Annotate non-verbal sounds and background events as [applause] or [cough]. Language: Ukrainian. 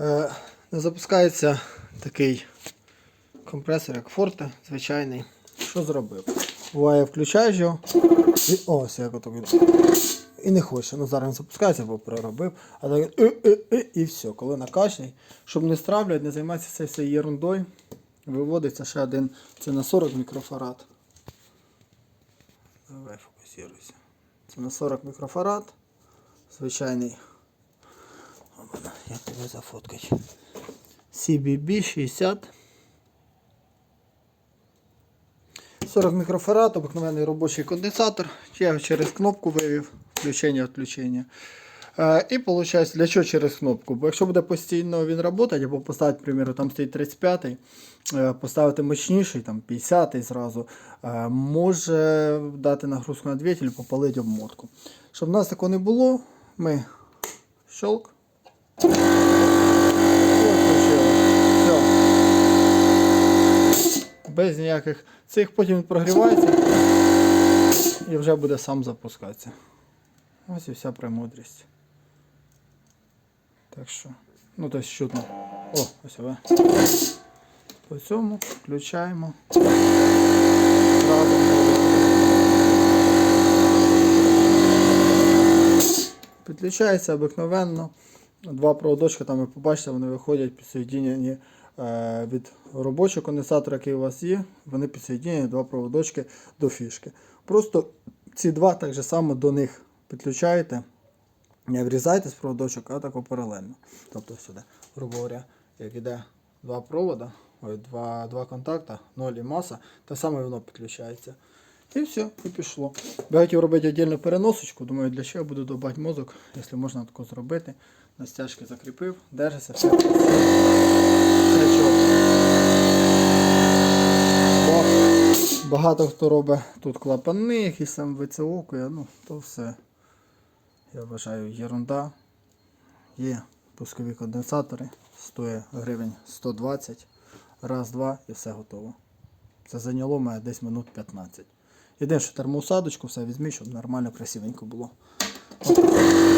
Е, Не запускається такий компресор, як Forte, звичайний. Що зробив? Буває, включаєш його. І ось як ото він. І не хоче. Ну зараз він запускається, бо проробив. А так він «Е, е, е», і все. Коли на кашлі, щоб не стравлять, не займатися цією всією ерундою, виводиться ще один. Це на 40 мікрофарад. Давай фокусируйся. Це на 40 мікрофарад. Звичайний. Як тебе зафоткать? CBB 60. 40 мікрофарад, обикновений робочий конденсатор. Я через кнопку вивів, включення відключення. Е, і виходить, для чого через кнопку? Бо якщо буде постійно він працювати, або поставити, примеру, там стоїть 35-й, е, поставити мощніший, там 50-й зразу, е, може дати нагрузку на двигатель, попалити обмотку. Щоб в нас такого не було, ми щелк. Без ніяких цих, потім він прогрівається і вже буде сам запускатися. Ось і вся премудрість. Так що, ну тобто чутно. О, ось ви. По цьому включаємо. Підключається обикновенно. Два проводочка, там ви побачите, вони виходять підсоєдінені е, від робочого конденсатора, який у вас є, вони підсоєдінені два проводочки до фішки. Просто ці два так же само до них підключаєте. Не врізайте з проводочок, а тако паралельно. Тобто сюди, грубо говоря, як іде два провода, ой, два, два контакта, ноль і маса, так само воно підключається. І все, і пішло. Я хотів робити віддільну переносочку, думаю, для чого я буду добавити мозок, якщо можна тако зробити. На стяжки закріпив, держиться, все. Багато хто робить тут клапани, якісь там вицеокує, ну то все. Я вважаю, єрунда. Є пускові конденсатори, стоїть гривень 120, раз, два і все готово. Це зайняло мене десь минут 15. Єдине, що термоусадочку все візьми, щоб нормально красивенько було. От. [laughs]